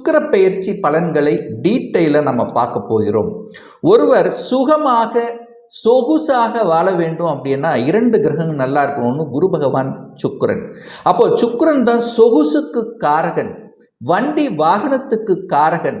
சுக்கிர பயிற்சி பலன்களை டீட்டெயிலாக நம்ம பார்க்க போகிறோம். ஒருவர் சுகமாக சொகுசாக வாழ வேண்டும் அப்படின்னா இரண்டு கிரகங்கள் நல்லா இருக்கணும்னு குரு பகவான் சுக்கரன். அப்போ சுக்கரன் தான் சொகுசுக்கு காரகன் வண்டி வாகனத்துக்கு காரகன்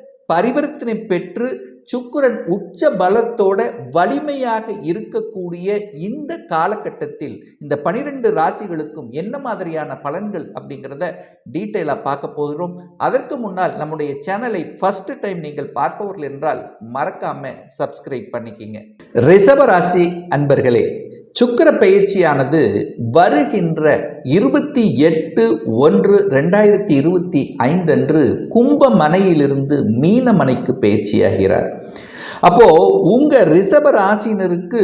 பரிவர்த்தனை பெற்று சுக்கரன் உச்ச பலத்தோட வலிமையாக இருக்கக்கூடிய இந்த காலகட்டத்தில் இந்த பனிரெண்டு ராசிகளுக்கும் என்ன மாதிரியான பலன்கள் அப்படிங்கிறத டீட்டெயிலாக பார்க்க போகிறோம். அதற்கு முன்னால் நம்முடைய சேனலை ஃபர்ஸ்ட் டைம் நீங்கள் பார்ப்பவர்கள் என்றால் மறக்காம சப்ஸ்கிரைப் பண்ணிக்கிங்க. ரிஷப ராசி அன்பர்களே சுக்கிர பயிற்சியானது வருகின்ற இருபத்தி எட்டு ஒன்று ரெண்டாயிரத்தி இருபத்தி ஐந்து அன்று கும்பமனையிலிருந்து மீனமனைக்கு பயிற்சியாகிறார். அப்போது உங்கள் ரிஷப ராசினருக்கு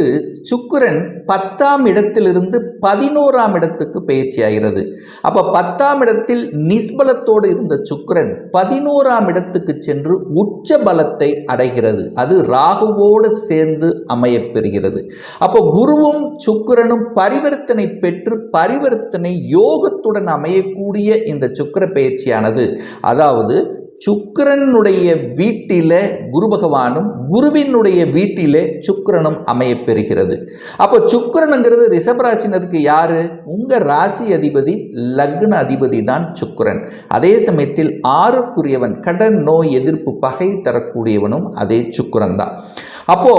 சுக்கிரன் பத்தாம் இடத்திலிருந்து பதினோராம் இடத்துக்கு பயிற்சி ஆகிறது. அப்போ பத்தாம் இடத்தில் நிஸ்பலத்தோடு இருந்த சுக்கிரன் பதினோராம் இடத்துக்கு சென்று உச்ச பலத்தை அடைகிறது. அது ராகுவோடு சேர்ந்து அமையப்பெறுகிறது அப்போ குருவும் சுக்கிரனும் பரிவர்த்தனை பெற்று பரிவர்த்தனை யோகத்துடன் அமையக்கூடிய இந்த சுக்கிர பயிற்சியானது. அதாவது சுக்கிரனுடைய வீட்டில குரு பகவானும் குருவினுடைய வீட்டிலே சுக்கிரனும் அமையப்பெறுகிறது அப்போ சுக்கிரனுங்கிறது ரிஷபராசினருக்கு யாரு? உங்க ராசி அதிபதி லக்ன அதிபதி தான் சுக்கிரன். அதே சமயத்தில் ஆறுக்குரியவன் கடன் நோய் எதிர்ப்பு பகை தரக்கூடியவனும் அதே சுக்கரன் தான். அப்போ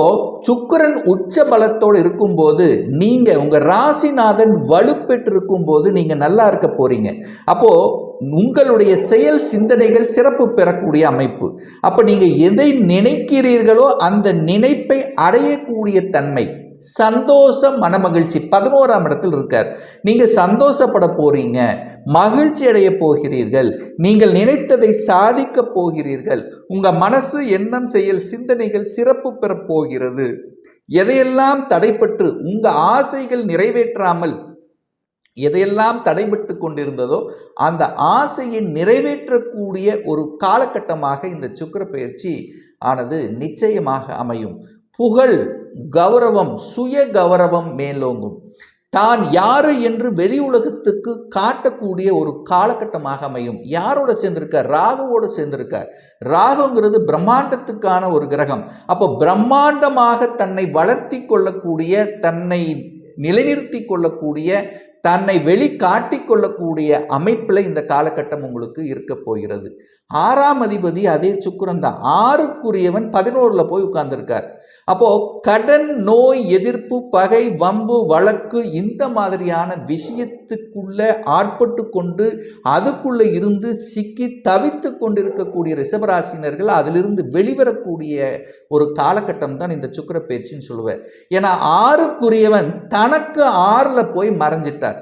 சுக்கிரன் உச்ச பலத்தோடு இருக்கும்போது நீங்க உங்க ராசிநாதன் வலுப்பெற்று இருக்கும்போது நீங்க நல்லா இருக்க போறீங்க. அப்போ உங்களுடைய செயல் சிந்தனைகள் சிறப்பு பெறக்கூடிய அமைப்பு. அப்போ நீங்கள் எதை நினைக்கிறீர்களோ அந்த நினைப்பை அடையக்கூடிய தன்மை. சந்தோஷம் மனமகிழ்ச்சி. பதினோராம் இடத்தில் இருக்கார். நீங்கள் சந்தோஷப்பட போகிறீங்க மகிழ்ச்சி அடைய போகிறீர்கள். நீங்கள் நினைத்ததை சாதிக்க போகிறீர்கள். உங்கள் மனசு எண்ணம் செயல் சிந்தனைகள் சிறப்பு பெறப் போகிறது. எதையெல்லாம் தடைப்பட்டு உங்கள் ஆசைகள் நிறைவேற்றாமல் எதையெல்லாம் தடைபட்டு கொண்டிருந்ததோ அந்த ஆசையை நிறைவேற்றக்கூடிய ஒரு காலகட்டமாக இந்த சுக்கிர பயிற்சி ஆனது நிச்சயமாக அமையும். புகழ் கௌரவம் சுய கௌரவம் மேலோங்கும். தான் யாரு என்று வெளி உலகத்துக்கு காட்டக்கூடிய ஒரு காலகட்டமாக அமையும். யாரோட சேர்ந்திருக்கார்? ராகுவோடு சேர்ந்திருக்கார். ராகுங்கிறது பிரம்மாண்டத்துக்கான ஒரு கிரகம். அப்போ பிரம்மாண்டமாக தன்னை வளர்த்தி கொள்ளக்கூடிய தன்னை நிலைநிறுத்தி கொள்ளக்கூடிய தன்னை வெளிக்காட்டிக் கொள்ளக்கூடிய அமைப்பில் இந்த காலகட்டம் உங்களுக்கு இருக்க போகிறது. ஆறாம் அதிபதி அதே சுக்கிரன் தான். ஆறுக்குரியவன் பதினோரில் போய் உட்கார்ந்துருக்கார். அப்போ கடன் நோய் எதிர்ப்பு பகை வம்பு வழக்கு இந்த மாதிரியான விஷயத்துக்குள்ள ஆட்பட்டு கொண்டு அதுக்குள்ளே இருந்து சிக்கி தவித்து கொண்டிருக்கக்கூடிய ரிஷபராசினர்கள் அதிலிருந்து வெளிவரக்கூடிய ஒரு காலகட்டம் தான் இந்த சுக்கர பயிற்சின்னு சொல்லுவேன். ஏன்னா ஆறுக்குரியவன் தனக்கு ஆறில் போய் மறைஞ்சிட்டார்.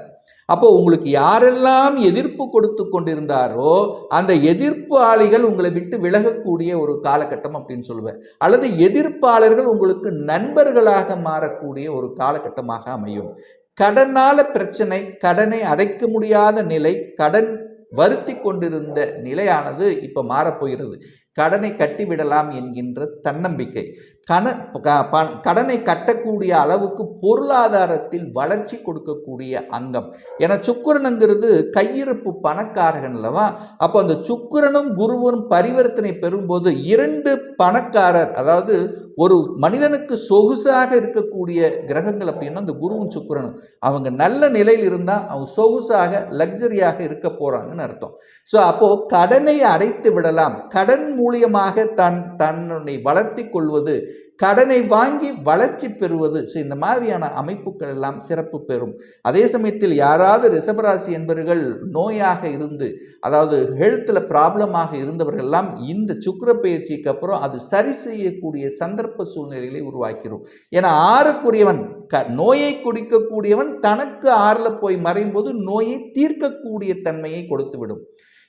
அப்போ உங்களுக்கு யாரெல்லாம் எதிர்ப்பு கொடுத்து கொண்டிருந்தாரோ அந்த எதிர்ப்பாளிகள் உங்களை விட்டு விலகக்கூடிய ஒரு காலகட்டம் அப்படின்னு சொல்லுவேன். அல்லது எதிர்ப்பாளர்கள் உங்களுக்கு நண்பர்களாக மாறக்கூடிய ஒரு காலகட்டமாக அமையும். கடனால பிரச்சனை கடனை அடைக்க முடியாத நிலை கடன் வருத்தி கொண்டிருந்த நிலையானது இப்போ மாறப்போகிறது. கடனை கட்டிவிடலாம் என்கின்ற தன்னம்பிக்கை. கண க- ப- கடனை கட்டக்கூடிய அளவுக்கு பொருளாதாரத்தில் வளர்ச்சி கொடுக்கக்கூடிய அங்கம். ஏன்னா சுக்கரனுங்கிறது கையிருப்பு பணக்காரகன்லவா அல்லவா? அப்போ அந்த சுக்கிரனும் குருவனும் பரிவர்த்தனை பெறும்போது இரண்டு பணக்காரர் அதாவது ஒரு மனிதனுக்கு சொகுசாக இருக்கக்கூடிய கிரகங்கள் அப்படின்னா அந்த குருவும் சுக்கிரனும். அவங்க நல்ல நிலையில் இருந்தால் அவங்க சொகுசாக லக்ஸரியாக இருக்க போகிறாங்கன்னு அர்த்தம். ஸோ அப்போது கடனை அடைத்து விடலாம். கடன் மூலம் மூலியமாக தன் தன்னை வளர்த்தி கொள்வது கடனை வாங்கி வளர்ச்சி பெறுவது. ஸோ இந்த மாதிரியான அமைப்புகள் எல்லாம் சிறப்பு பெறும். அதே சமயத்தில் யாராவது ரிஷபராசி என்பவர்கள் நோயாக இருந்து அதாவது ஹெல்த்தில் ப்ராப்ளமாக இருந்தவர்கள் எல்லாம் இந்த சுக்கிர பயிற்சிக்கு அப்புறம் அது சரி செய்யக்கூடிய சந்தர்ப்ப சூழ்நிலைகளை உருவாக்கிறோம். ஏன்னா ஆறுக்குரியவன் க நோயை குடிக்கக்கூடியவன் தனக்கு ஆறில் போய் மறையும் போது நோயை தீர்க்கக்கூடிய தன்மையை கொடுத்து விடும்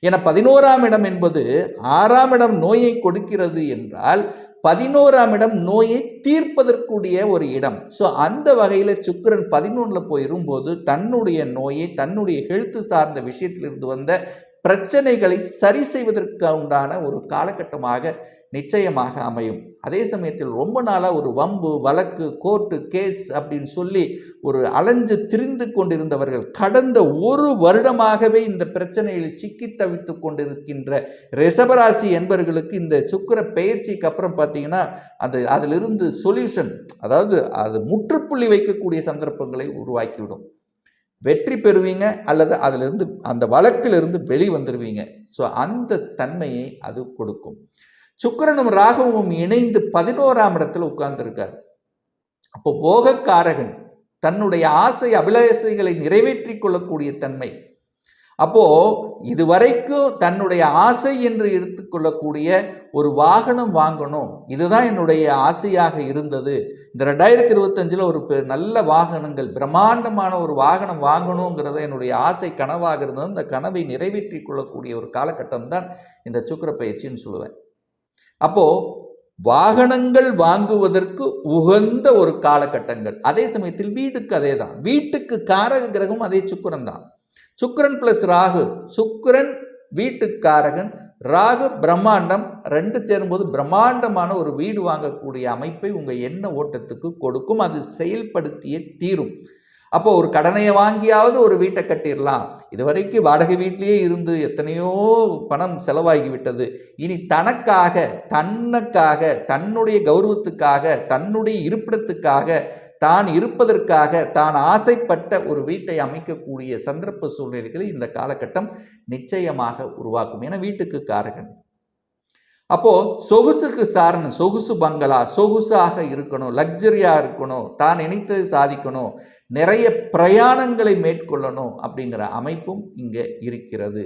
என பதினோராம் இடம் என்பது ஆறாம் இடம் நோயை கொடுக்கிறது என்றால் பதினோராம் இடம் நோயை தீர்ப்பதற்குரிய ஒரு இடம். ஸோ அந்த வகையில் சுக்கிரன் பதினொன்றில் போயிரும்போது தன்னுடைய நோயை தன்னுடைய ஹெல்த் சார்ந்த விஷயத்திலிருந்து வந்த பிரச்சனைகளை சரி செய்வதற்கு உண்டான ஒரு காலகட்டமாக நிச்சயமாக அமையும். அதே சமயத்தில் ரொம்ப நாளாக ஒரு வம்பு வழக்கு கோர்ட்டு கேஸ் அப்படின்னு சொல்லி ஒரு அலைஞ்சு திரிந்து கொண்டிருந்தவர்கள் கடந்த ஒரு வருடமாகவே இந்த பிரச்சனையில் சிக்கி தவித்து கொண்டிருக்கின்ற ரிஷபராசி என்பவர்களுக்கு இந்த சுக்கிர பயிற்சிக்கு அப்புறம் பார்த்தீங்கன்னா அது அதிலிருந்து சொல்யூஷன் அதாவது அது முற்றுப்புள்ளி வைக்கக்கூடிய சந்தர்ப்பங்களை உருவாக்கிவிடும். வெற்றி பெறுவீங்க அல்லது அதிலிருந்து அந்த வழக்கிலிருந்து வெளி வந்துடுவீங்க ஸோ அந்த தன்மையை அது கொடுக்கும். சுக்கிரனும் ராகுவும் இணைந்து பதினோராம் இடத்துல உட்கார்ந்துருக்கார். அப்போ போகக்காரகன் தன்னுடைய ஆசை அபிலாசைகளை நிறைவேற்றி கொள்ளக்கூடிய தன்மை. அப்போ இதுவரைக்கும் தன்னுடைய ஆசை என்று எடுத்துக்கொள்ளக்கூடிய ஒரு வாகனம் வாங்கணும். இதுதான் என்னுடைய ஆசையாக இருந்தது. இந்த ரெண்டாயிரத்தி இருபத்தஞ்சில் ஒரு பெ- நல்ல வாகனங்கள் பிரம்மாண்டமான ஒரு வாகனம் வாங்கணுங்கிறத என்னுடைய ஆசை கனவாக இருந்தது. இந்த கனவை நிறைவேற்றி கொள்ளக்கூடிய ஒரு காலகட்டம் தான் இந்த சுக்கிர பயிற்சின்னு சொல்லுவேன். அப்போ வாகனங்கள் வாங்குவதற்கு உகந்த ஒரு காலகட்டங்கள். அதே சமயத்தில் வீட்டுக்கு அதே தான் வீட்டுக்கு காரக கிரகம் அதே சுக்கிரன் தான். சுக்கரன் பிளஸ் ராகு. சுக்கிரன் வீட்டுக்காரகன் ராகு பிரம்மாண்டம். ரெண்டு சேரும்போது பிரம்மாண்டமான ஒரு வீடு வாங்கக்கூடிய அமைப்பை உங்கள் எண்ண ஓட்டத்துக்கு கொடுக்கும். அது செயல்படுத்தியே தீரும். அப்போ ஒரு கடனையை வாங்கியாவது ஒரு வீட்டை கட்டிடலாம். இதுவரைக்கும் வாடகை வீட்டிலேயே இருந்து எத்தனையோ பணம் செலவாகி விட்டது இனி தனக்காக தன்னுக்காக தன்னுடைய கௌரவத்துக்காக தன்னுடைய இருப்பிடத்துக்காக தான் இருப்பதற்காக தான் ஆசைப்பட்ட ஒரு வீட்டை அமைக்கக்கூடிய சந்தர்ப்ப சூழ்நிலைகளை இந்த காலகட்டம் நிச்சயமாக உருவாக்கும். என வீட்டுக்கு காரகன். அப்போது சொகுசுக்கு சாரணம் சொகுசு பங்களா சொகுசாக இருக்கணும் லக்ஸரியாக இருக்கணும் தான் நினைத்தது சாதிக்கணும் நிறைய பிரயாணங்களை மேற்கொள்ளணும் அப்படிங்கிற அமைப்பும் இங்கே இருக்கிறது.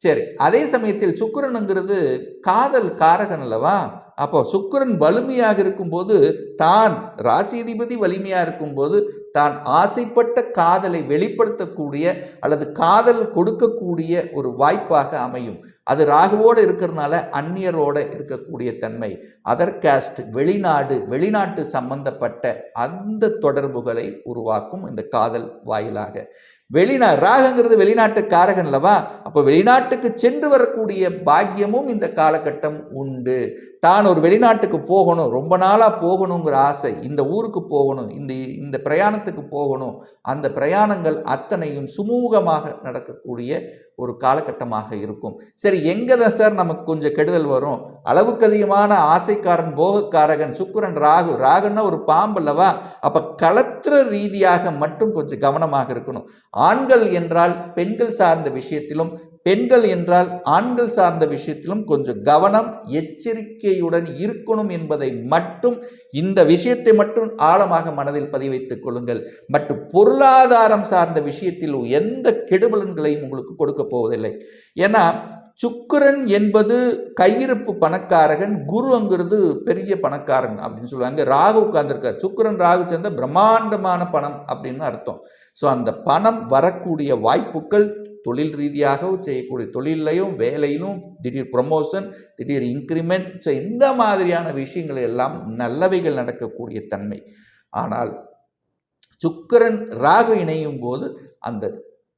சரி அதே சமயத்தில் சுக்கரனுங்கிறது காதல் காரகன் அல்லவா? அப்போ சுக்கிரன் வலிமையாக இருக்கும்போது தான் ராசிதிபதி வலிமையாக இருக்கும்போது தான் ஆசைப்பட்ட காதலை வெளிப்படுத்தக்கூடிய அல்லது காதல் கொடுக்கக்கூடிய ஒரு வாய்ப்பாக அமையும். அது ராகுவோடு இருக்கிறதுனால அந்நியரோட இருக்கக்கூடிய தன்மை. அதர் காஸ்ட் வெளிநாடு வெளிநாட்டு சம்பந்தப்பட்ட அந்த தொடர்புகளை உருவாக்கும் இந்த காதல் வாயிலாக. வெளிநா ராகங்கிறது வெளிநாட்டு காரகன் அல்லவா? அப்போ வெளிநாட்டுக்கு சென்று வரக்கூடிய பாக்கியமும் இந்த காலகட்டம் உண்டு. தான் ஒரு வெளிநாட்டுக்கு போகணும் ரொம்ப நாளாக போகணுங்கிற ஆசை இந்த ஊருக்கு போகணும் இந்த இந்த பிரயாணத்துக்கு போகணும் அந்த பிரயாணங்கள் அத்தனையும் சுமூகமாக நடக்கக்கூடிய ஒரு காலகட்டமாக இருக்கும். சரி எங்கே தான் சார் நமக்கு கொஞ்சம் கெடுதல் வரும்? அளவுக்கு அதிகமான ஆசைக்காரன் போகக்காரகன் சுக்கிரன் ராகு. ராகுன்னா ஒரு பாம்பு அல்லவா? அப்போ களத்திர ரீதியாக மட்டும் கொஞ்சம் கவனமாக இருக்கணும். ஆண்கள் என்றால் பெண்கள் சார்ந்த விஷயத்திலும் பெண்கள் என்றால் ஆண்கள் சார்ந்த விஷயத்திலும் கொஞ்சம் கவனம் எச்சரிக்கையுடன் இருக்கணும் என்பதை மட்டும் இந்த விஷயத்தை மட்டும் ஆழமாக மனதில் பதிவைத்துக் கொள்ளுங்கள். மற்றும் பொருளாதாரம் சார்ந்த விஷயத்தில் எந்த கெடுபலன்களையும் உங்களுக்கு கொடுக்க போவதில்லை. ஏன்னா சுக்கிரன் என்பது கையிருப்பு பணக்காரகன் குருங்கிறது பெரிய பணக்காரன் அப்படின்னு சொல்லுவாங்க. ராகு உட்கார்ந்துருக்கார். சுக்கிரன் ராகு சேர்ந்த பிரம்மாண்டமான பணம் அப்படின்னு அர்த்தம். ஸோ அந்த பணம் வரக்கூடிய வாய்ப்புகள் தொழில் ரீதியாகவும் செய்யக்கூடிய தொழிலையும் வேலையிலும் திடீர் ப்ரொமோஷன் திடீர் இன்க்ரிமெண்ட் ஸோ இந்த மாதிரியான விஷயங்கள் எல்லாம் நல்லவைகள் நடக்கக்கூடிய தன்மை. ஆனால் சுக்கிரன் ராகு இணையும் போது அந்த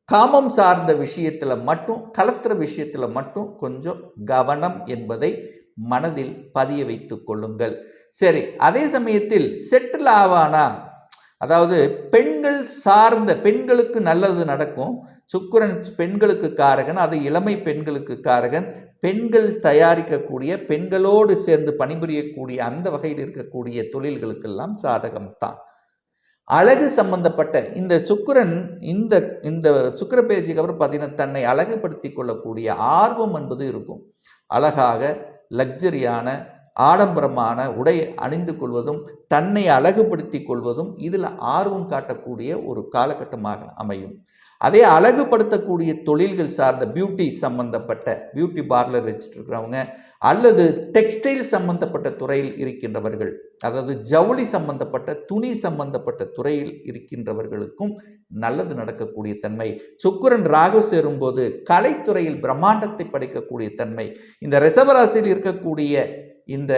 காமம் சார்ந்த விஷயத்தில் மட்டும் கலத்துற விஷயத்தில் மட்டும் கொஞ்சம் கவனம் என்பதை மனதில் பதிய வைத்து கொள்ளுங்கள். சரி அதே சமயத்தில் செட்டில் ஆவானா? அதாவது பெண்கள் சார்ந்த பெண்களுக்கு நல்லது நடக்கும் சுக்கிரன் பெண்களுக்கு காரகன் அது இளமை பெண்களுக்கு காரகன் பெண்கள் தயாரிக்கக்கூடிய பெண்களோடு சேர்ந்து பணிபுரியக்கூடிய அந்த வகையில் இருக்கக்கூடிய தொழில்களுக்கெல்லாம் சாதகம் தான் அழகு சம்பந்தப்பட்ட இந்த சுக்கிரன் இந்த இந்த சுக்கர பேச்சுக்கு அப்புறம் பார்த்தீங்கன்னா தன்னை அழகுபடுத்தி கொள்ளக்கூடிய ஆர்வம் என்பது இருக்கும். அழகாக லக்ஸரியான ஆடம்பரமான உடை அணிந்து கொள்வதும் தன்னை அழகுபடுத்தி கொள்வதும் இதில் ஆர்வம் காட்டக்கூடிய ஒரு காலகட்டமாக அமையும். அதே அழகுபடுத்தக்கூடிய தொழில்கள் சார்ந்த பியூட்டி சம்பந்தப்பட்ட பியூட்டி பார்லர் வச்சுட்டு இருக்கிறவங்க அல்லது டெக்ஸ்டைல் சம்பந்தப்பட்ட துறையில் இருக்கின்றவர்கள் அதாவது ஜவுளி சம்பந்தப்பட்ட துணி சம்பந்தப்பட்ட துறையில் இருக்கின்றவர்களுக்கும் நல்லது நடக்கக்கூடிய தன்மை. சுக்கரன் ராகு சேரும்போது கலைத்துறையில் பிரம்மாண்டத்தை படைக்கக்கூடிய தன்மை. இந்த ரிசவராசியில் இருக்கக்கூடிய இந்த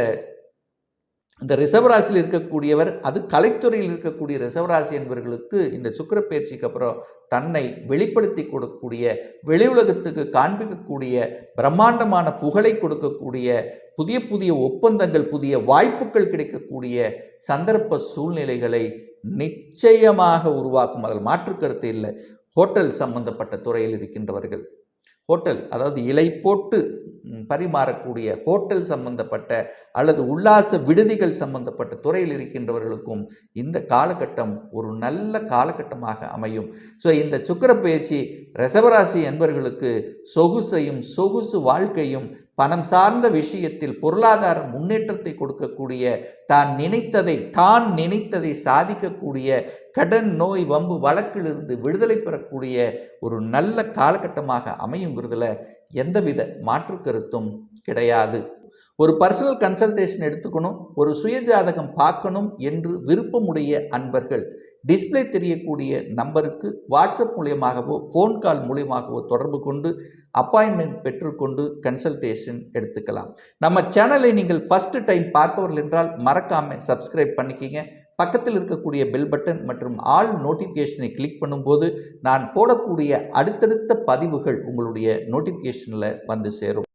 இந்த ரிசவராசியில் இருக்கக்கூடியவர் அது கலைத்துறையில் இருக்கக்கூடிய ரிசவராசி என்பவர்களுக்கு இந்த சுக்கிர பயிற்சிக்கு அப்புறம் தன்னை வெளிப்படுத்தி கொடுக்கக்கூடிய வெளி உலகத்துக்கு காண்பிக்கக்கூடிய பிரம்மாண்டமான புகழை கொடுக்கக்கூடிய புதிய புதிய ஒப்பந்தங்கள் புதிய வாய்ப்புகள் கிடைக்கக்கூடிய சந்தர்ப்ப சூழ்நிலைகளை நிச்சயமாக உருவாக்கும். அதில் மாற்று கருத்து இல்லை. ஹோட்டல் சம்பந்தப்பட்ட துறையில் இருக்கின்றவர்கள். ஹோட்டல் அதாவது இலை போட்டு பரிமாறக்கூடிய ஹோட்டல் சம்பந்தப்பட்ட அல்லது உல்லாச விடுதிகள் சம்பந்தப்பட்ட துறையில் இருக்கின்றவர்களுக்கும் இந்த காலகட்டம் ஒரு நல்ல காலகட்டமாக அமையும். ஸோ இந்த சுக்கர பயிற்சி ரசவராசி என்பவர்களுக்கு சொகுசையும் சொகுசு வாழ்க்கையும் பணம் சார்ந்த விஷயத்தில் பொருளாதார முன்னேற்றத்தை கொடுக்கக்கூடிய தான் நினைத்ததை தான் நினைத்ததை சாதிக்கக்கூடிய கடன் நோய் வம்பு வழக்கிலிருந்து விடுதலை பெறக்கூடிய ஒரு நல்ல காலகட்டமாக அமையுங்கிறதுல எந்தவித மாற்று கருத்தும் கிடையாது. ஒரு பர்சனல் கன்சல்டேஷன் எடுத்துக்கணும் ஒரு சுயஜாதகம் பார்க்கணும் என்று விருப்பமுடைய அன்பர்கள் டிஸ்ப்ளே தெரியக்கூடிய நம்பருக்கு வாட்ஸ்அப் மூலியமாகவோ ஃபோன் கால் மூலியமாகவோ தொடர்பு கொண்டு அப்பாயின்மெண்ட் பெற்றுக்கொண்டு கன்சல்டேஷன் எடுத்துக்கலாம். நம்ம சேனலை நீங்கள் ஃபஸ்ட்டு டைம் பார்ப்பவர்கள் என்றால் மறக்காமல் சப்ஸ்கிரைப் பண்ணிக்கிங்க. பக்கத்தில் இருக்கக்கூடிய பெல் பட்டன் மற்றும் ஆல் நோட்டிஃபிகேஷனை கிளிக் பண்ணும்போது நான் போடக்கூடிய அடுத்தடுத்த பதிவுகள் உங்களுடைய நோட்டிஃபிகேஷனில் வந்து சேரும்.